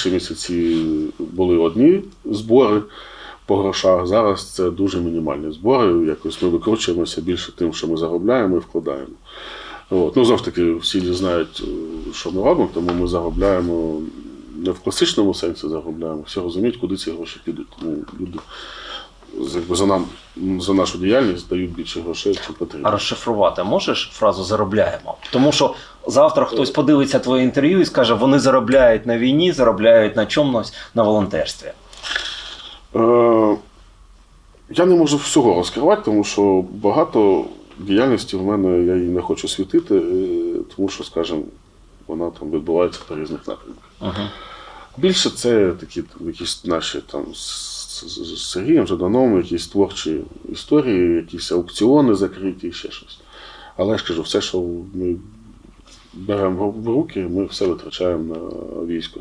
Перші місяці були одні збори по грошах. Зараз це дуже мінімальні збори. Якось ми викручуємося більше тим, що ми заробляємо і вкладаємо. От. Ну, знову таки, всі знають, е, що ми робимо, тому ми заробляємо не в класичному сенсі заробляємо. Всі розуміють, куди ці гроші підуть. Тому люди за, нам, за нашу діяльність дають більше грошей, чим А розшифрувати можеш фразу заробляємо? Тому що завтра хтось подивиться твоє інтерв'ю і скаже, вони заробляють на війні, заробляють на чомусь на волонтерстві. Е, я не можу всього розкривати, тому що багато діяльності в мене я її не хочу світити, е, тому що, скажімо, вона там відбувається по різних напрямках. Угу. Більше це такі якісь наші там з Сергієм Жаданом, якісь творчі історії, якісь аукціони закриті ще щось. Але я ж кажу, все, що ми беремо в руки, ми все витрачаємо на військо.